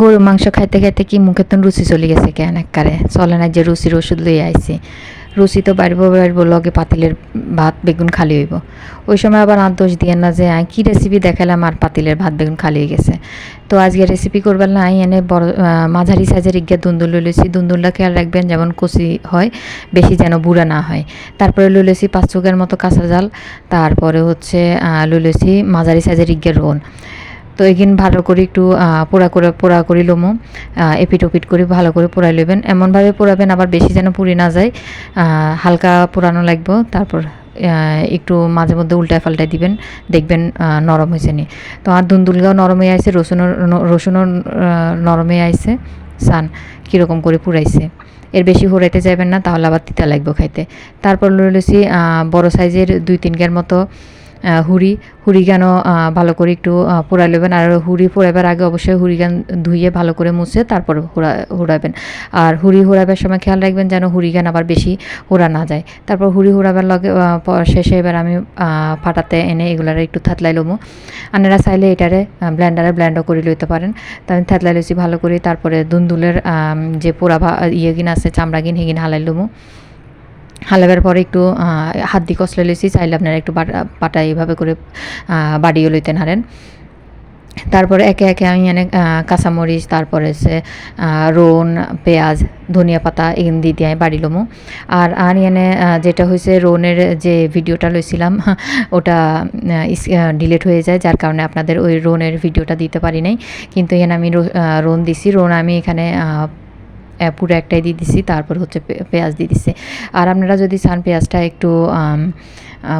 গরু মাংস খাইতে খাইতে কি মুখে তো রুচি চলে গেছে কেন এককারে? চলে না যে রুচির ওষুধ লইয়া আইছি। রুচি তো বাড়িব বাড়িব, লগে পাতিলের ভাত, বেগুন খালি হইব। ওই সময় আবার আর দোষ দিয়ে না যে কী রেসিপি দেখালাম আর পাতিলের ভাত, বেগুন খালি হয়ে গেছে? তো আজকে রেসিপি করবার না, আই, এনে বড় মাঝারি সাইজের ইজ্ঞা দুন্দুল লইলেছি দুন্দুলটা খেয়াল রাখবেন যেমন কচি হয়, বেশি যেন বুড়া না হয়। তারপরে লইলেছি পাঁচ চোখের মতো কাঁচা জাল। তারপরে হচ্ছে লইলেছি মাঝারি সাইজের ইজ্ঞের রোন তো এগিন ভালো করে একটু পোড়া করে, পোড়া করি লমো এপিট ওপিট করে ভালো করে পোড়াই লইবেন। এমনভাবে পোড়াবেন আবার বেশি যেন পুড়ি না যায় হালকা পোড়ানো লাগবে, তারপর একটু মাঝে মধ্যে উল্টায় পাল্টায় দিবেন, দেখবেন নরম হয়েছে নি। তো আর দুন্দুলগাও নরম আইছে, রসুনও রসুনও নরম আইছে, সান, কীরকম করে পুড়াইছে। এর বেশি হোড়াইতে যাবেন না, তাহলে আবার তিতা লাগবে খাইতে। তারপর লইলেছি বড় সাইজের দুই তিন গের মতো হুড়ি হুড়ি গান ভালো করে একটু পোড়াই নেবেন আর হুড়ি পোড়াবার আগে অবশ্যই হুড়ি গান ধুইয়ে ভালো করে মুছে তারপর হুড়া, হুড়াবেন। আর হুড়ি হুড়াবার সময় খেয়াল রাখবেন যেন হুড়ি গান আবার বেশি হুড়া না যায়। তারপর হুড়ি হুড়াবার লগে শেষে এবার আমি ফাটাতে এনে এগুলার একটু থাতলাই লমু। আপনারা চাইলে এটারে ব্ল্যান্ডারে ব্ল্যান্ডও করে লইতে পারেন। তো আমি থাতলাই লইছি ভালো করে তারপরে দুন্দুলের যে পোড়া ইয়ে গিন আছে চামড়া গিন হেগিন হালাই লমু। হালাবার পরে একটু হাত দিয়ে কষলে লইছি চাইলে আপনারা একটু বাটা এইভাবে করে আহ, বাড়িয়ে লইতেন হারেন তারপরে একে একে আমি এনে কাঁচামরিচ তারপরে হচ্ছে রোন পেঁয়াজ ধনিয়া পাতা এগুলো দিয়ে দিয়ে বাড়ি লমু। আর আর এনে যেটা হয়েছে রোনের যে ভিডিওটা লইছিলাম ওটা ডিলেট হয়ে যায় যার কারণে আপনাদের ওই রোনের ভিডিওটা দিতে পারি নাই। কিন্তু এখানে আমি রোন দিছি। রোন আমি এখানে পুরো একটাই দিয়ে দিছি তারপর হচ্ছে পেঁয়াজ দিয়ে দিছি। আর আপনারা যদি চান পেঁয়াজটা একটু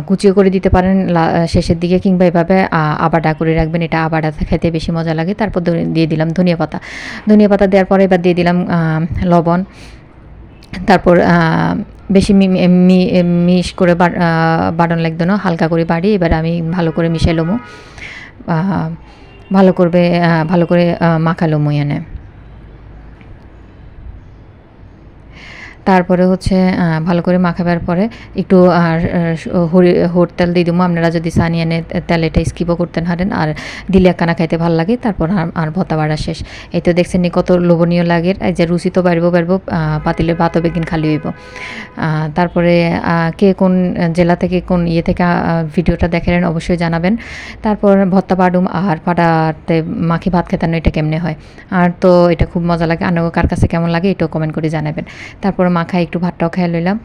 কুচিও করে দিতে পারেন শেষের দিকে কিংবা এভাবে আবাডা করে রাখবেন। এটা আবাডা খেতে বেশি মজা লাগে। তারপর দিয়ে দিলাম ধনিয়া পাতা। ধনিয়া পাতা দেওয়ার পরে এবার দিয়ে দিলাম লবণ। তারপর বেশি মিশ করে বা- আহ, বাড়ন লাগতো না হালকা করে বাড়ি এবার আমি ভালো করে মিশাই লমু ভালো করবে ভালো করে আহ, মাখালমু এনে তারপরে হচ্ছে ভালো করে মাখাবার পরে একটু আর হর তেল দিয়ে দিব। আপনারা যদি সানি এনে তেল এটা স্কিপও করতেন হারেন। আর দিলে একখানা খাইতে ভালো লাগে, তারপর আর- ভতা বাড়া শেষ। এই তো দেখছেন নি কত লোভনীয় লাগে। এই যে রুচি তো বাড়বো বাড়বো পাতিলে ভাত বেগিন খালি হইব। তারপরে কে কোন জেলা থেকে কোন ইয়ে থেকে ভিডিওটা দেখেন অবশ্যই জানাবেন। তারপর ভত্তা পাডুম, আর পাটাতে মাখি ভাত খেতানো এটা কেমনে হয়? আর তো এটা খুব মজা লাগে। আনো কার কাছে কেমন লাগে, এটাও কমেন্ট করে জানাবেন। তারপর মাখায় একটু ভাতটাও খেয়ে লইলাম।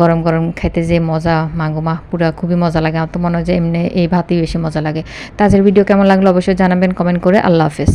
গরম গরম খাইতে যে মজা, মাগো মাহ পুরা খুবই মজা লাগে। আমার তো মনে হয় যে এমনি এই ভাতই বেশি মজা লাগে। তাজের ভিডিও কেমন লাগল অবশ্যই জানাবেন কমেন্ট করে। আল্লাহ হাফেজ।